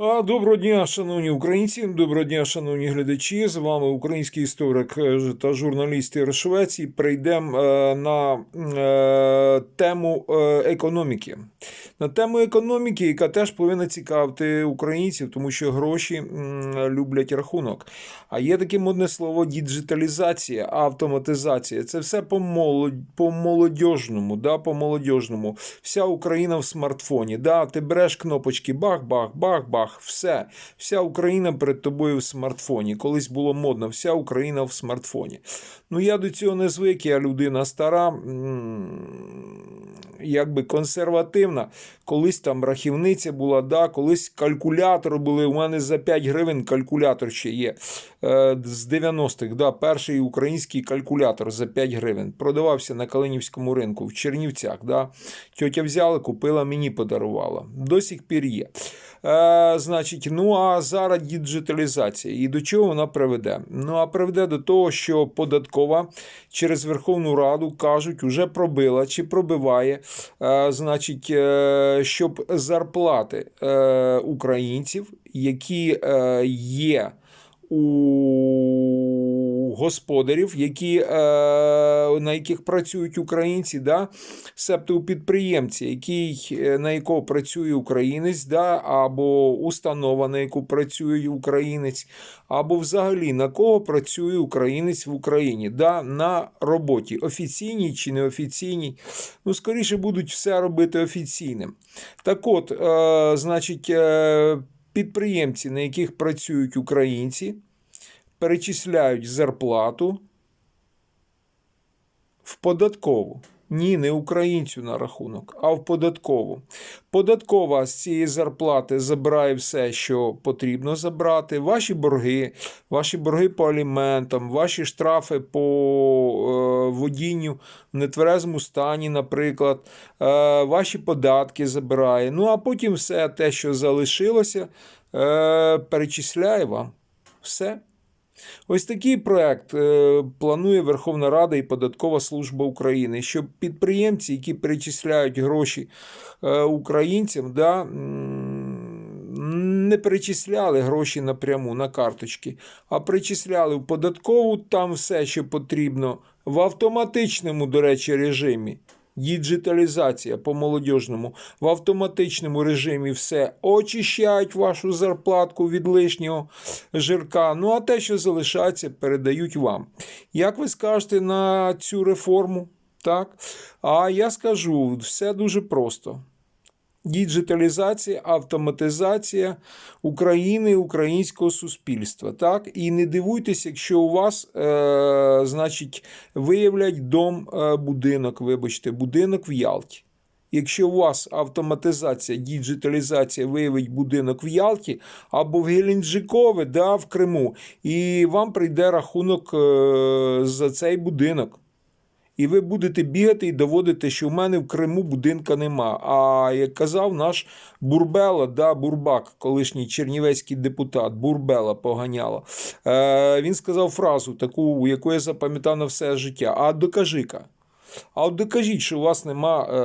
Доброго дня, шановні українці, доброго дня, шановні глядачі. З вами український історик е, та журналіст Ігор Швець. І Прийдемо е, на е, тему економіки. На тему економіки, яка теж повинна цікавити українців, тому що гроші люблять рахунок. А є таке модне слово діджиталізація, автоматизація. Це все по молодь, по молодіжному, да, по молодіжному. Вся Україна в смартфоні. Да, ти береш кнопочки бах, бах, бах, бах. Все. Вся Україна перед тобою в смартфоні. Колись було модно, вся Україна в смартфоні. Ну я до цього не звик, я людина стара, якби консервативна. Колись там рахівниця була, да, колись калькулятори були. У мене за 5 гривень калькулятор ще є. Е, з 90-х, да, перший український калькулятор за 5 гривень. Продавався на Калинівському ринку в Чернівцях. Да. Тьотя взяла, купила, мені подарувала. До сих пір є. Е, значить, ну а зараз діджиталізація. І до чого вона приведе? Ну а приведе до того, що податкова через Верховну Раду кажуть, уже пробила чи пробиває, значить, е, щоб зарплати е, українців, які е, є у господарів, які, е, на яких працюють українці, да? себто у підприємці, який, е, на якого працює українець, да? або установа, на яку працює українець, або взагалі на кого працює українець в Україні, да? на роботі, офіційній чи неофіційній. Ну, скоріше будуть все робити офіційним. Так от, е, значить, підприємці, на яких працюють українці, перечисляють зарплату в податкову. Ні, не українцю на рахунок, а в податкову. Податкова з цієї зарплати забирає все, що потрібно забрати. Ваші борги, ваші борги по аліментам, ваші штрафи по е, водінню в нетверезому стані, наприклад, е, ваші податки забирає. Ну а потім все те, що залишилося, е, перечисляє вам. Все. Ось такий проект е, планує Верховна Рада і Податкова служба України, щоб підприємці, які перечисляють гроші е, українцям, да, не перечисляли гроші напряму на карточки, а перечисляли в податкову там все, що потрібно, в автоматичному, до речі, режимі. Діджиталізація по молодіжному в автоматичному режимі все очищають вашу зарплатку від лишнього жирка. Ну а те, що залишається, передають вам. Як ви скажете на цю реформу? Так? А я скажу, все дуже просто. Діджиталізація, автоматизація України, українського суспільства. Так? І не дивуйтесь, якщо у вас, е, значить, виявлять дом, е, будинок, вибачте, будинок в Ялті. Якщо у вас автоматизація, діджиталізація виявить будинок в Ялті або в Геленджикове, да, в Криму, і вам прийде рахунок е, за цей будинок. І ви будете бігати і доводити, що в мене в Криму будинка нема. А як казав наш Бурбела, да, Бурбак, колишній чернівецький депутат, Бурбела поганяла. Е, він сказав фразу, таку, яку я запам'ятав на все життя. А докажи-ка. А от докажіть, що у вас нема е,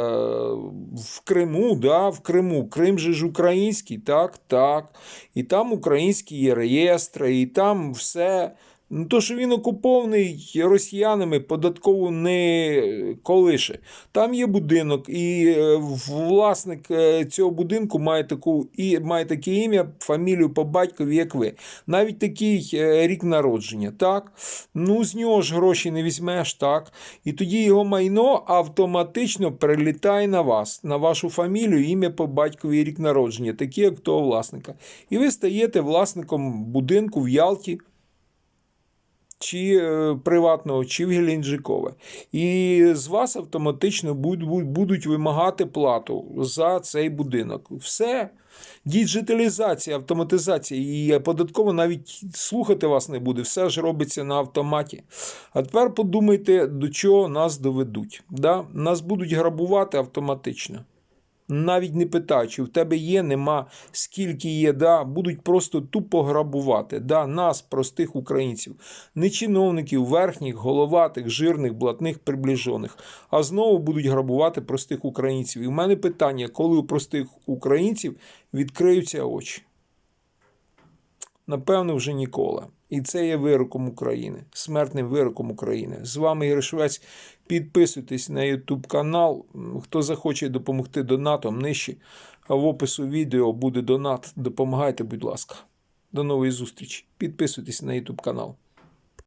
в Криму, да, в Криму. Крим же ж український, так, так. І там українські є реєстри, і там все. Ну, то, що він окупований росіянами, податково не колише. Там є будинок, і е, власник е, цього будинку має таку і має таке ім'я, фамілію по батькові, як ви. Навіть такий е, рік народження. Так? Ну, з нього ж гроші не візьмеш, так. І тоді його майно автоматично перелітає на вас, на вашу фамілію, ім'я по батькові рік народження, такі як того власника. І ви стаєте власником будинку в Ялті чи е, приватного, чи в Геленджикове. І з вас автоматично будуть, вимагати плату за цей будинок. Все. Діджиталізація, автоматизація і податково навіть слухати вас не буде, все ж робиться на автоматі. А тепер подумайте, до чого нас доведуть. Да? Нас будуть грабувати автоматично. Навіть не питаючи, в тебе є, нема, скільки є, да, будуть просто тупо грабувати. Да, нас, простих українців, не чиновників, верхніх, головатих, жирних, блатних, приближених, а знову будуть грабувати простих українців. І в мене питання, коли у простих українців відкриються очі? Напевно, вже ніколи. І це є вироком України, смертним вироком України. З вами Ігор Швець. Підписуйтесь на YouTube канал. Хто захоче допомогти донатом нижче. В опису відео буде донат. Допомагайте, будь ласка. До нової зустрічі. Підписуйтесь на YouTube канал.